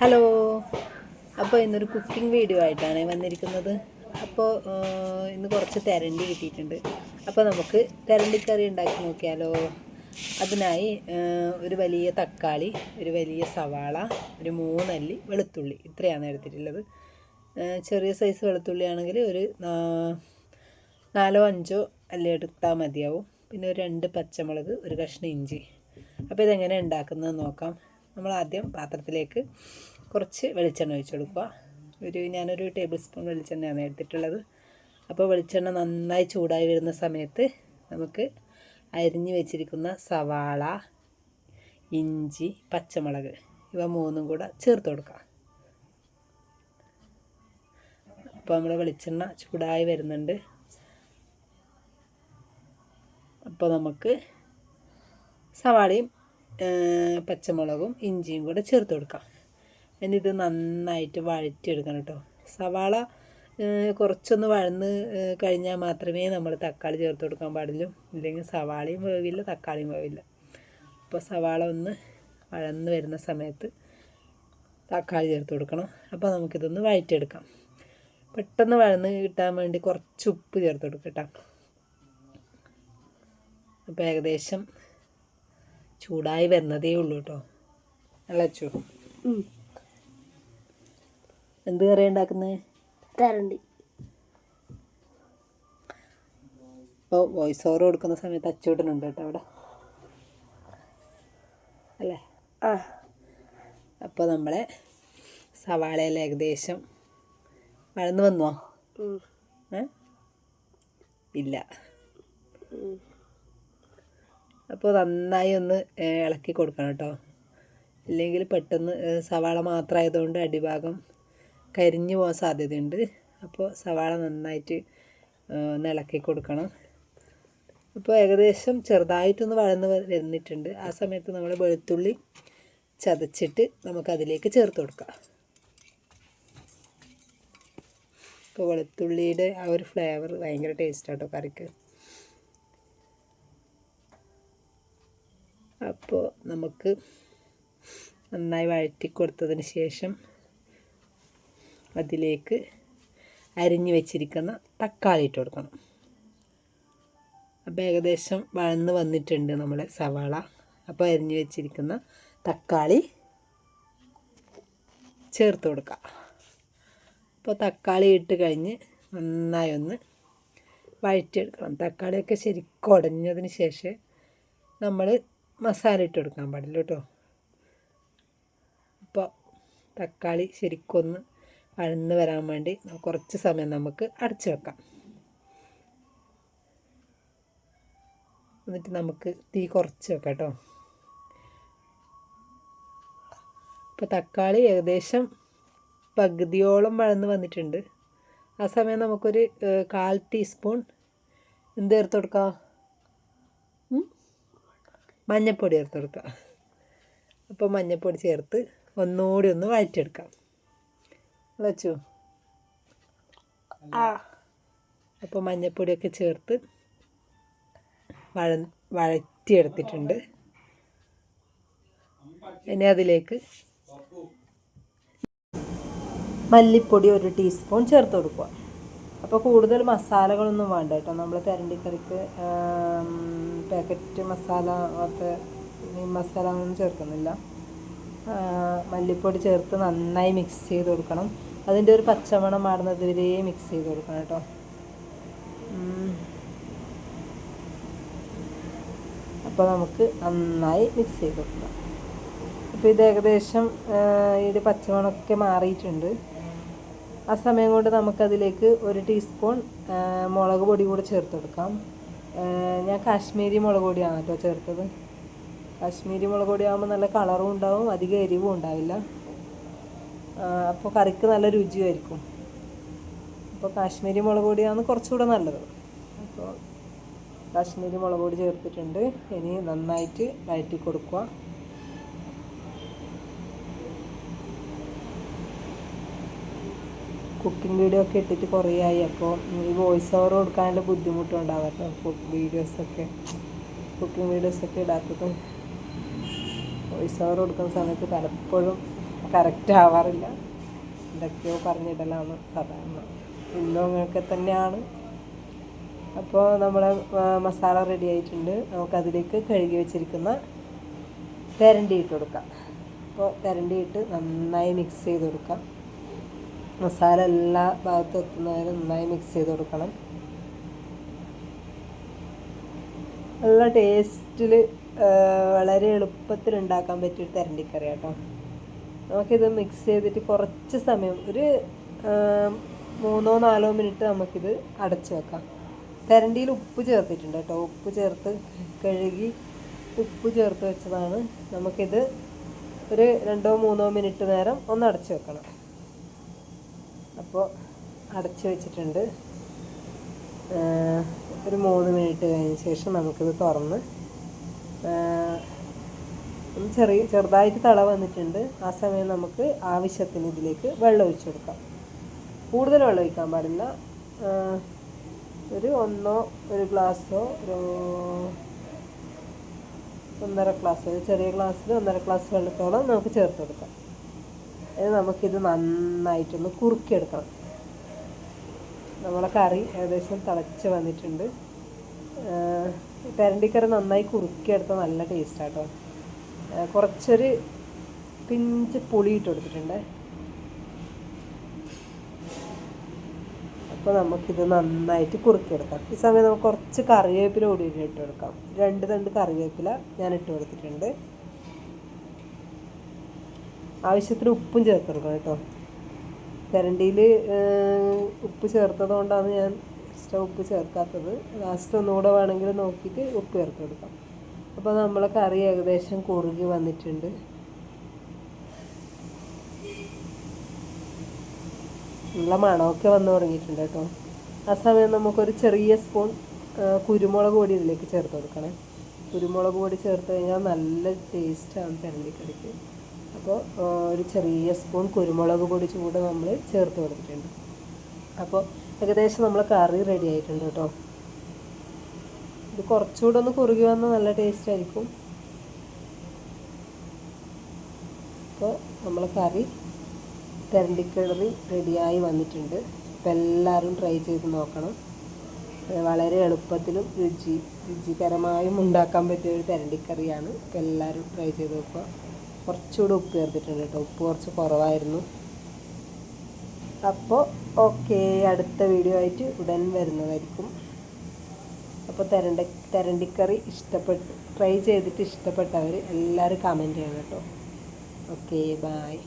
Hello. അപ്പോൾ ഇന്നൊരു cooking video ആയിട്ടാണ് വന്നിരിക്കുന്നത്. അപ്പോൾ ഇന്ന് കുറച്ച് തെരണ്ടി കിട്ടിയിട്ടുണ്ട്. അപ്പോൾ നമുക്ക് തെരണ്ടിക്കറി ഉണ്ടാക്കി നോക്കിയാലോ? അതിനായി ഒരു വലിയ തക്കാളി ഒരു വലിയ സവാള ഒരു മൂന്നല്ലി വെളുത്തുള്ളി. ഇത്രയാണ് എടുത്തിട്ടുള്ളത്. ചെറിയ സൈസ് വെളുത്തുള്ളി ആണെങ്കിൽ ഒരു നാലോ അഞ്ചോ അല്ലി എടുത്താൽ മതിയാവും. പിന്നെ ഒരു രണ്ട് പച്ചമുളക് ഒരു കഷ്ണം ഇഞ്ചി. അപ്പോൾ ഇതെങ്ങനെ ഉണ്ടാക്കുന്നത് നോക്കാം. നമ്മൾ ആദ്യം പാത്രത്തിലേക്ക് കുറച്ച് വെളിച്ചെണ്ണ ഒഴിച്ച് കൊടുക്കുക. ഒരു ഞാനൊരു ടേബിൾ സ്പൂൺ വെളിച്ചെണ്ണയാണ് എടുത്തിട്ടുള്ളത്. അപ്പോൾ വെളിച്ചെണ്ണ നന്നായി ചൂടായി വരുന്ന സമയത്ത് നമുക്ക് അരിഞ്ഞു വെച്ചിരിക്കുന്ന സവാള ഇഞ്ചി പച്ചമുളക് ഇവ മൂന്നും കൂടെ ചേർത്ത് കൊടുക്കാം. അപ്പോൾ നമ്മുടെ വെളിച്ചെണ്ണ ചൂടായി വരുന്നുണ്ട്. അപ്പോൾ നമുക്ക് സവാളയും പച്ചമുളകും ഇഞ്ചിയും കൂടെ ചേർത്ത് കൊടുക്കാം. എന്നിട്ട് നന്നായിട്ട് വഴറ്റിയെടുക്കണം കേട്ടോ. സവാള കുറച്ചൊന്ന് വഴന്ന് കഴിഞ്ഞാൽ മാത്രമേ നമ്മൾ തക്കാളി ചേർത്ത് കൊടുക്കാൻ പാടുള്ളൂ. ഇല്ലെങ്കിൽ സവാളയും വേവില്ല തക്കാളിയും വേവില്ല. അപ്പോൾ സവാള ഒന്ന് വഴന്ന് വരുന്ന സമയത്ത് തക്കാളി ചേർത്ത് കൊടുക്കണം. അപ്പോൾ നമുക്കിതൊന്ന് വഴറ്റിയെടുക്കാം. പെട്ടെന്ന് വഴന്ന് കിട്ടാൻ വേണ്ടി കുറച്ച് ഉപ്പ് ചേർത്ത് കൊടുക്കട്ടോ കേട്ടോ. അപ്പോൾ ഏകദേശം ചൂടായി വരുന്നതേ ഉള്ളൂ കേട്ടോ അല്ലച്ചു എന്ത് കറി ഉണ്ടാക്കുന്നത് തരണ്ടി ഇപ്പോൾ വോയിസ് ഓവർ കൊടുക്കുന്ന സമയത്ത് അച്ചൂട്ടനുണ്ട് കേട്ടോ അവിടെ. അല്ലേ? ആ. അപ്പോൾ നമ്മളെ സവാളയിൽ ഏകദേശം വളർന്നു വന്നോ? ഇല്ല. അപ്പോൾ നന്നായി ഒന്ന് ഇളക്കി കൊടുക്കണം കേട്ടോ. ഇല്ലെങ്കിൽ പെട്ടെന്ന് സവാള മാത്രമായതുകൊണ്ട് അടിഭാഗം കരിഞ്ഞു പോകാൻ സാധ്യതയുണ്ട്. അപ്പോൾ സവാള നന്നായിട്ട് ഒന്ന് ഇളക്കി കൊടുക്കണം. അപ്പോൾ ഏകദേശം ചെറുതായിട്ടൊന്ന് വഴന്ന് വ- വരുന്നിട്ടുണ്ട് ആ സമയത്ത് നമ്മൾ വെളുത്തുള്ളി ചതച്ചിട്ട് നമുക്കതിലേക്ക് ചേർത്ത് കൊടുക്കാം. ഇപ്പോൾ വെളുത്തുള്ളിയുടെ ആ ഒരു ഫ്ലേവർ ഭയങ്കര ടേസ്റ്റാട്ടോ കറിക്ക്. അപ്പോൾ നമുക്ക് നന്നായി വഴറ്റി കൊടുത്തതിന് ശേഷം അതിലേക്ക് അരിഞ്ഞു വെച്ചിരിക്കുന്ന തക്കാളി ഇട്ട് കൊടുക്കണം. അപ്പോൾ ഏകദേശം വഴന്ന് വന്നിട്ടുണ്ട് നമ്മുടെ സവാള. അപ്പോൾ അരിഞ്ഞു വെച്ചിരിക്കുന്ന തക്കാളി ചേർത്ത് കൊടുക്കുക അപ്പോൾ തക്കാളി ഇട്ട് കഴിഞ്ഞ് നന്നായി ഒന്ന് വഴറ്റിയെടുക്കണം. തക്കാളിയൊക്കെ ശരിക്കും ഉടഞ്ഞതിന് ശേഷം നമ്മൾ മസാല ഇട്ട് കൊടുക്കാൻ പാടില്ല കേട്ടോ. അപ്പോൾ തക്കാളി ശരിക്കൊന്ന് വഴന്ന് വരാൻ വേണ്ടി കുറച്ച് സമയം നമുക്ക് അടച്ചു വെക്കാം. എന്നിട്ട് നമുക്ക് തീ കുറച്ച് വെക്കാം കേട്ടോ. ഇപ്പോൾ തക്കാളി ഏകദേശം പകുതിയോളം വഴന്ന് വന്നിട്ടുണ്ട്. ആ സമയം നമുക്കൊരു കാൽ ടീസ്പൂൺ എന്ത് ചേർത്ത് കൊടുക്കാം? മഞ്ഞൾപ്പൊടി ചേർത്ത് കൊടുക്കാം അപ്പോൾ മഞ്ഞൾപ്പൊടി ചേർത്ത് ഒന്നുകൂടി ഒന്ന് വഴറ്റിയെടുക്കാം. വെച്ചു? ആ. അപ്പോൾ മഞ്ഞൾപ്പൊടിയൊക്കെ ചേർത്ത് വഴ വഴറ്റിയെടുത്തിട്ടുണ്ട്. ഇനി അതിലേക്ക് മല്ലിപ്പൊടി ഒരു ടീസ്പൂൺ ചേർത്ത് കൊടുക്കുക. അപ്പോൾ കൂടുതൽ മസാലകളൊന്നും വേണ്ട കേട്ടോ. നമ്മൾ തെരണ്ടിക്കറിക്ക് പാക്കറ്റ് മസാല അത് മസാല ഒന്നും ചേർക്കുന്നില്ല. മല്ലിപ്പൊടി ചേർത്ത് നന്നായി മിക്സ് ചെയ്ത് കൊടുക്കണം. അതിന്റെ ഒരു പച്ചമണം മാറുന്നത് വരെ മിക്സ് ചെയ്ത് കൊടുക്കണം കേട്ടോ. അപ്പോൾ നമുക്ക് നന്നായി മിക്സ് ചെയ്ത് കൊടുക്കാം. അപ്പോൾ ഇത് ഏകദേശം ഇത് പച്ചമണമൊക്കെ മാറിയിട്ടുണ്ട്. ആ സമയം കൊണ്ട് നമുക്കതിലേക്ക് ഒരു ടീസ്പൂൺ മുളക് പൊടി കൂടെ ചേർത്ത് കൊടുക്കാം. ഞാൻ കാശ്മീരി മുളക് പൊടിയാണ് കേട്ടോ ചേർത്തത്. കാശ്മീരി മുളക് പൊടിയാകുമ്പോൾ നല്ല കളറും ഉണ്ടാവും അധികം എരിവും ഉണ്ടാവില്ല. അപ്പോൾ കറിക്ക് നല്ല രുചിയായിരിക്കും. അപ്പോൾ കാശ്മീരി മുളക് പൊടിയാണ് കുറച്ചുകൂടെ നല്ലത്. അപ്പോൾ കാശ്മീരി മുളക് പൊടി ചേർത്തിട്ടുണ്ട്. ഇനി നന്നായിട്ട് വഴറ്റി കൊടുക്കുക. കുക്കിംഗ് വീഡിയോ ഒക്കെ ഇട്ടിട്ട് കുറേ ആയി. അപ്പോൾ ഈ വോയിസ് ഓവർ കൊടുക്കാനുള്ള ബുദ്ധിമുട്ടുണ്ടാവും കേട്ടോ വീഡിയോസൊക്കെ കുക്കിംഗ് വീഡിയോസൊക്കെ ഇടാത്തത്. വോയിസ് ഓവർ കൊടുക്കുന്ന സമയത്ത് പലപ്പോഴും കറക്റ്റ് ആവാറില്ല. എന്തൊക്കെയോ പറഞ്ഞിടലാണ് സാധാരണ. ഇന്നും അങ്ങനെയൊക്കെ തന്നെയാണ്. അപ്പോൾ നമ്മളെ ആ, മസാല റെഡി ആയിട്ടുണ്ട്. നമുക്കതിലേക്ക് കഴുകി വെച്ചിരിക്കുന്ന തെരണ്ടി ഇട്ട് കൊടുക്കാം. അപ്പോൾ തെരണ്ടി ഇട്ട് നന്നായി മിക്സ് ചെയ്ത് കൊടുക്കാം. മസാല എല്ലാ ഭാഗത്തും എത്തുന്നവരെ നന്നായി മിക്സ് ചെയ്ത് കൊടുക്കണം. നല്ല ടേസ്റ്റിൽ വളരെ എളുപ്പത്തിൽ ഉണ്ടാക്കാൻ പറ്റിയൊരു തരണ്ടിക്കറി കേട്ടോ നമുക്കിത് മിക്സ് ചെയ്തിട്ട് കുറച്ച് സമയം ഒരു മൂന്നോ നാലോ മിനിറ്റ് നമുക്കിത് അടച്ചു വെക്കാം. തരണ്ടിയിൽ ഉപ്പ് ചേർത്തിട്ടുണ്ട് കേട്ടോ. ഉപ്പ് ചേർത്ത് കഴുകി ഉപ്പ് ചേർത്ത് വെച്ചതാണ്. നമുക്കിത് ഒരു രണ്ടോ മൂന്നോ മിനിറ്റ് നേരം ഒന്ന് അടച്ചു വെക്കണം. അപ്പോൾ അടച്ച് വെച്ചിട്ടുണ്ട്. ഒരു മൂന്ന് മിനിറ്റ് കഴിഞ്ഞ ശേഷം നമുക്കിത് തുറന്ന് ഒന്ന് ചെറിയ ചെറുതായിട്ട് തള വന്നിട്ടുണ്ട്. ആ സമയം നമുക്ക് ആവശ്യത്തിന് ഇതിലേക്ക് വെള്ളം ഒഴിച്ചു കൊടുക്കാം. കൂടുതൽ വെള്ളം ഒഴിക്കാൻ പാടില്ല. ഒരു ഒന്നോ ഒരു ഗ്ലാസ്സോ ഒരു ഒന്നര ഗ്ലാസ് ചെറിയ ഗ്ലാസ്സിൽ ഒന്നര ഗ്ലാസ് വെള്ളത്തോളം നമുക്ക് ചേർത്ത് കൊടുക്കാം. നമുക്കിത് നന്നായിട്ടൊന്ന് കുറുക്കിയെടുക്കണം. നമ്മളെ കറി ഏകദേശം തിളച്ച് വന്നിട്ടുണ്ട്. പെരണ്ടിക്കറി നന്നായി കുറുക്കിയെടുത്താൽ നല്ല ടേസ്റ്റാട്ടോ. കുറച്ചൊരു പിഞ്ച് പുളി ഇട്ട് കൊടുത്തിട്ടുണ്ട്. അപ്പോൾ നമുക്കിത് നന്നായിട്ട് കുറുക്കിയെടുക്കാം. ഈ സമയം നമുക്ക് കുറച്ച് കറിവേപ്പില കൂടി ഇട്ട് കൊടുക്കാം. രണ്ട് തണ്ട് കറിവേപ്പില ഞാൻ ഇട്ട് കൊടുത്തിട്ടുണ്ട്. ആവശ്യത്തിന് ഉപ്പും ചേർത്ത് കൊടുക്കണം കേട്ടോ കരണ്ടിയിൽ ഉപ്പ് ചേർത്തത് കൊണ്ടാണ് ഞാൻ എക്സ്ട്രാ ഉപ്പ് ചേർക്കാത്തത്. ലാസ്റ്റ് ഒന്നുകൂടെ വേണമെങ്കിൽ നോക്കിയിട്ട് ഉപ്പ് ചേർത്ത് കൊടുക്കാം അപ്പോൾ നമ്മളെ കറി ഏകദേശം കുറുകി വന്നിട്ടുണ്ട്. നല്ല മണമൊക്കെ വന്നു തുടങ്ങിയിട്ടുണ്ട് കേട്ടോ. ആ സമയം നമുക്കൊരു ചെറിയ സ്പൂൺ കുരുമുളക് പൊടി ഇതിലേക്ക് ചേർത്ത് കൊടുക്കണേ. കുരുമുളക് പൊടി ചേർത്ത് കഴിഞ്ഞാൽ നല്ല ടേസ്റ്റാണ് തിരണ്ടിക്കറിക്ക് അപ്പോൾ ഒരു ചെറിയ സ്പൂൺ കുരുമുളക് പൊടി ചൂട് നമ്മൾ ചേർത്ത് കൊടുത്തിട്ടുണ്ട്. അപ്പോൾ ഏകദേശം നമ്മൾ കറി റെഡി ആയിട്ടുണ്ട് കേട്ടോ. ഇത് കുറച്ചുകൂടെ ഒന്ന് കുറുകി വന്നാൽ നല്ല ടേസ്റ്റ് ആയിരിക്കും. അപ്പോൾ നമ്മൾ കറി തെരണ്ടിക്കിളറി റെഡിയായി വന്നിട്ടുണ്ട്. അപ്പോൾ എല്ലാവരും ട്രൈ ചെയ്ത് നോക്കണം. വളരെ എളുപ്പത്തിലും രുചി രുചികരമായും ഉണ്ടാക്കാൻ പറ്റിയ ഒരു തെരണ്ടിക്കറിയാണ്. അപ്പോൾ എല്ലാവരും ട്രൈ ചെയ്ത് നോക്കുക. കുറച്ചുകൂടെ ഉപ്പ് ചേർത്തിട്ടുണ്ട് കേട്ടോ. ഉപ്പ് കുറച്ച് കുറവായിരുന്നു. അപ്പോൾ ഓക്കെ അടുത്ത വീഡിയോ ആയിട്ട് ഉടൻ വരുന്നതായിരിക്കും. അപ്പോൾ തെരണ്ട തെരണ്ടിക്കറി ഇഷ്ടപ്പെട്ട് ട്രൈ ചെയ്തിട്ട് ഇഷ്ടപ്പെട്ടവർ എല്ലാവരും കമന്റ് ചെയ്യണം കേട്ടോ. Okay bye